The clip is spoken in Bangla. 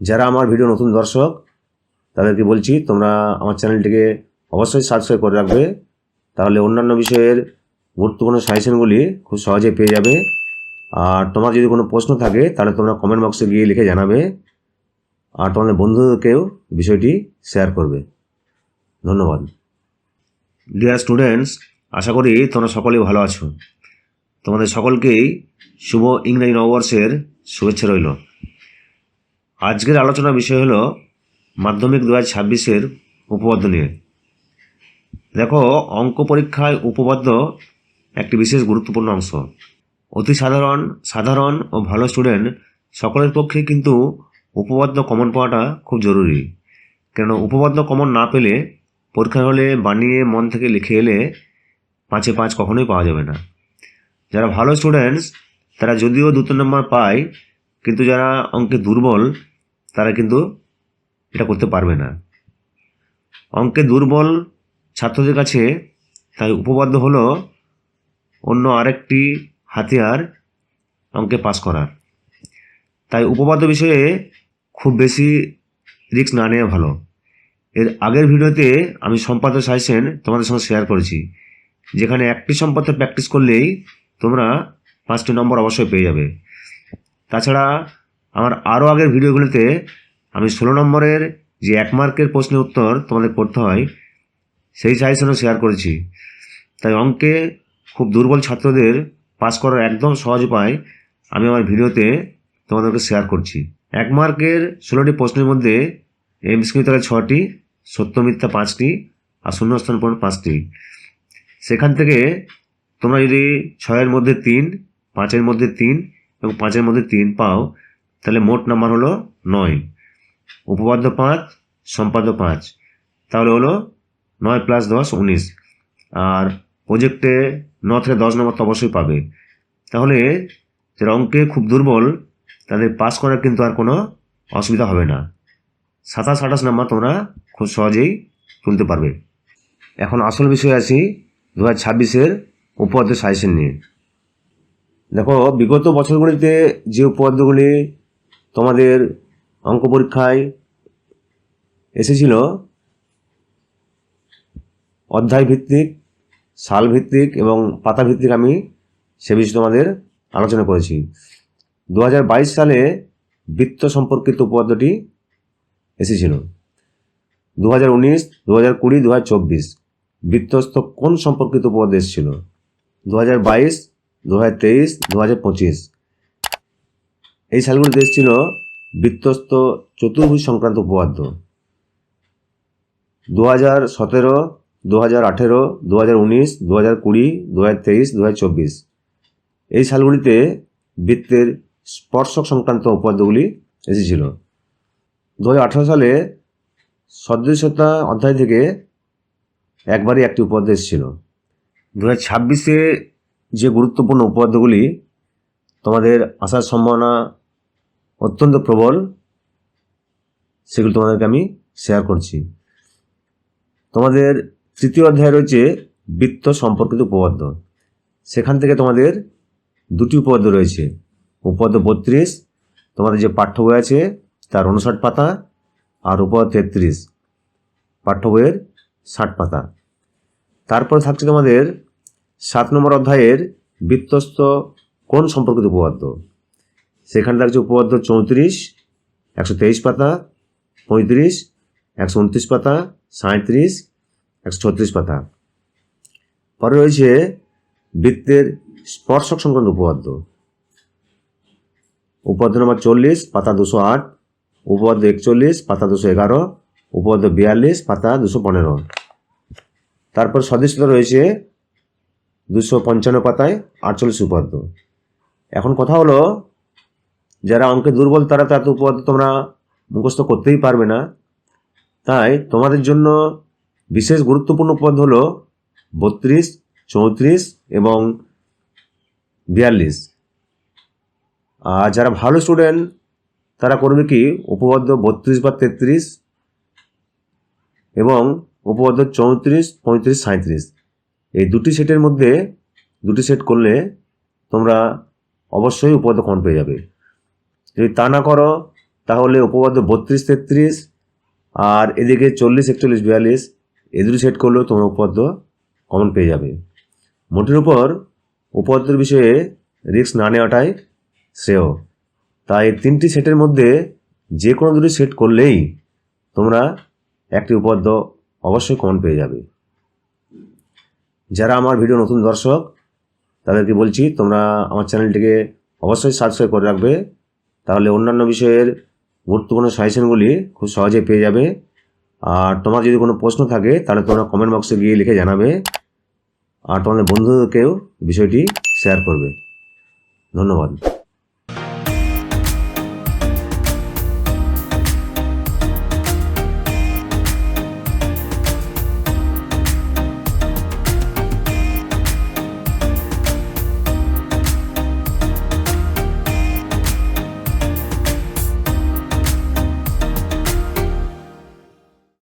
যারা আমার ভিডিও নতুন দর্শক, তাদেরকে বলছি, তোমরা আমার চ্যানেলটিকে অবশ্যই সাবস্ক্রাইব করে রাখবে। তাহলে অন্যান্য বিষয়ের গুরুত্বপূর্ণ সাজেশনগুলি খুব সহজে পেয়ে যাবে। আর তোমার যদি কোনো প্রশ্ন থাকে, তাহলে তোমরা কমেন্ট বক্সে গিয়ে লিখে জানাবে। আর তোমাদের বন্ধুদেরকেও বিষয়টি শেয়ার করবে। ধন্যবাদ। ডিয়ার স্টুডেন্টস আশা করি তোমরা সকলেই ভালো আছো। তোমাদের সকলকেই শুভ ইংরেজি নববর্ষের শুভেচ্ছা রইল। আজকের আলোচনা বিষয় হলো মাধ্যমিক দু হাজার ছাব্বিশের উপপাদ্য নিয়ে। দেখো, অঙ্ক পরীক্ষায় উপপাদ্য একটি বিশেষ গুরুত্বপূর্ণ অংশ। অতি সাধারণ সাধারণ ও ভালো স্টুডেন্ট সকলের পক্ষে কিন্তু উপপাদ্য কমন পাওয়াটা খুব জরুরি। কেন উপপাদ্য কমন না পেলে পরীক্ষার হলে বানিয়ে মন থেকে লিখে এলে পাঁচে পাঁচ কখনোই পাওয়া যাবে না। যারা ভালো স্টুডেন্টস তারা যদিও দু নম্বর পায়, কিন্তু যারা অঙ্কে দুর্বল তারা কিন্তু এটা করতে পারবে না। অঙ্কে দুর্বল ছাত্রদের কাছে তাই উপপাদ্য হলো অন্য আরেকটি হাতিয়ার অঙ্কে পাস করার। তাই উপপাদ্য বিষয়ে খুব বেশি রিস্ক না নেওয়া ভালো। এর আগের ভিডিওতে আমি সম্পাদ্য সাজেশন তোমাদের সঙ্গে শেয়ার করেছি, যেখানে একটি সম্পাদ্য প্র্যাকটিস করলেই তোমরা পাঁচটি নম্বর অবশ্যই পেয়ে যাবে। তাছাড়া আমার আরও আগের ভিডিওগুলোতে আমি ষোলো নম্বরের যে এক মার্কের প্রশ্নের উত্তর তোমাদের করতে হয়, সেই সাজেশনও শেয়ার করেছি। তাই অঙ্কে খুব দুর্বল ছাত্রদের পাস করার একদম সহজ উপায় আমি আমার ভিডিওতে তোমাদেরকে শেয়ার করছি। এক মার্কের ষোলোটি প্রশ্নের মধ্যে এমসিকিউ তারা ছটি সত্য মিথ্যা পাঁচটি আর শূন্যস্থান পূরণ পাঁচটি। সেখান থেকে তোমরা যদি ছয়ের মধ্যে তিন, পাঁচের মধ্যে তিন এবং পাঁচের মধ্যে তিন পাও তাহলে মোট নাম্বার হলো নয়। উপপাদ্য পাঁচ, সম্পাদ্য পাঁচ। তাহলে হলো নয় প্লাস দশ, উনিশ। আর প্রজেক্টে ন থেকে দশ নম্বর তো অবশ্যই পাবে। তাহলে যারা অঙ্কে খুব দুর্বল, তাদের পাস করার কিন্তু আর কোনো অসুবিধা হবে না। সাতাশ, আঠাশ নাম্বার তোমরা খুব সহজেই তুলতে পারবে। এখন আসল বিষয় আছি দু হাজার ছাব্বিশের উপপাদ্য সাজেশন নিয়ে। দেখো, বিগত বছরগুলিতে যে উপপাদ্যগুলি তোমাদের অঙ্ক পরীক্ষায় এসেছিল অধ্যায় ভিত্তিক, সাল ভিত্তিক এবং পাতা ভিত্তিক আমি সে বিষয়ে তোমাদের আলোচনা করেছি। দু হাজার বাইশ সালে বৃত্ত সম্পর্কিত উপপাদ্যটি এসেছিল। দু হাজার উনিশ দু হাজার কুড়ি দু হাজার চব্বিশ বৃত্তস্থ কোন সম্পর্কিত উপপাদ্য এসেছিল? দু হাজার বাইশ দু হাজার তেইশ দু হাজার পঁচিশ এই সালগুলি দেশ ছিল বৃত্তস্থ চতুর্ভুজ সংক্রান্ত উপপাদ্য। দু হাজার সতেরো দু হাজার আঠেরো দু হাজার উনিশ দু হাজার কুড়ি দু হাজার তেইশ দু হাজার চব্বিশ। এই সালগুলিতে বৃত্তের স্পর্শক সংক্রান্ত উপপাদ্যগুলি এসেছিল। দু হাজার আঠেরো সালে সদৃশতা অধ্যায় থেকে একবারই একটি উপপাদ্য এসেছিল। দু হাজার ছাব্বিশে যে গুরুত্বপূর্ণ উপপাদ্যগুলি তোমাদের আসার সম্ভাবনা অত্যন্ত প্রবল। সেগুলো তোমাদেরকে আমি শেয়ার করছি। তোমাদের তৃতীয় অধ্যায় রয়েছে বৃত্ত সম্পর্কিত উপপাদ্য। সেখান থেকে তোমাদের দুটি উপপাদ্য রয়েছে। উপপাদ্য বত্রিশ, তোমাদের যে পাঠ্য বই আছে তার উনষাট পাতা, আর উপপাদ্য তেত্রিশ, পাঠ্য বইয়ের ষাট পাতা। তারপরে থাকছে তোমাদের সাত নম্বর অধ্যায়ের বৃত্তস্থ কোন সম্পর্কিত উপপাদ্য? সেখানে থাকছে উপপাদ্য চৌত্রিশ, একশো তেইশ পাতা, পঁয়ত্রিশ, একশো উনত্রিশ পাতা সাঁত্রিশ একশো ছত্রিশ পাতা। পরে রয়েছে বৃত্তের স্পর্শক সংক্রান্ত উপপাদ্য। উপপাদ্য নম্বর চল্লিশ, পাতা দুশো আট, উপপাদ্য একচল্লিশ, পাতা দুশো এগারো, উপপাদ্য বিয়াল্লিশ, পাতা দুশো পনেরো। তারপর সদস্যতা রয়েছে দুশো পঞ্চান্ন পাতায় আটচল্লিশ উপাদ্য এখন কথা হলো যারা অঙ্কে দুর্বল, তারা তো এত তোমরা মুখস্থ করতেই পারবে না। তাই তোমাদের জন্য বিশেষ গুরুত্বপূর্ণ পদ হলো বত্রিশ, চৌত্রিশ এবং বিয়াল্লিশ। আর যারা ভালো স্টুডেন্ট তারা করবে কি? উপপাদ্য বত্রিশ বা তেত্রিশ এবং উপপাদ্য চৌত্রিশ, পঁয়ত্রিশ সাঁত্রিশ এই দুটি সেটের মধ্যে দুটি সেট করলে তোমরা অবশ্যই উপপাদ্য কমন পেয়ে যাবে। যদি তা না করো, তাহলে উপপাদ্য বত্রিশ তেত্রিশ আর এদিকে চল্লিশ, একচল্লিশ, বিয়াল্লিশ, এ দুটো সেট করলেও তোমরা উপপাদ্য কমন পেয়ে যাবে। মোটের উপর উপপাদ্যের বিষয়ে রিস্ক না নেওয়াটাই শ্রেয়। তাই তিনটি সেটের মধ্যে যে কোনো দুটি সেট করলেই তোমরা একটি উপপাদ্য অবশ্যই কমন পেয়ে যাবে। যারা আমার ভিডিও নতুন দর্শক, তাদেরকে বলছি, তোমরা আমার চ্যানেলটিকে অবশ্যই সাবস্ক্রাইব করে রাখবে। তাহলে অন্যান্য বিষয়ের গুরুত্বপূর্ণ সাজেশনগুলি খুব সহজে পেয়ে যাবে। আর তোমার যদি কোনো প্রশ্ন থাকে, তাহলে তোমরা কমেন্ট বক্সে গিয়ে লিখে জানাবে। আর তোমাদের বন্ধুদেরকেও বিষয়টি শেয়ার করবে। ধন্যবাদ।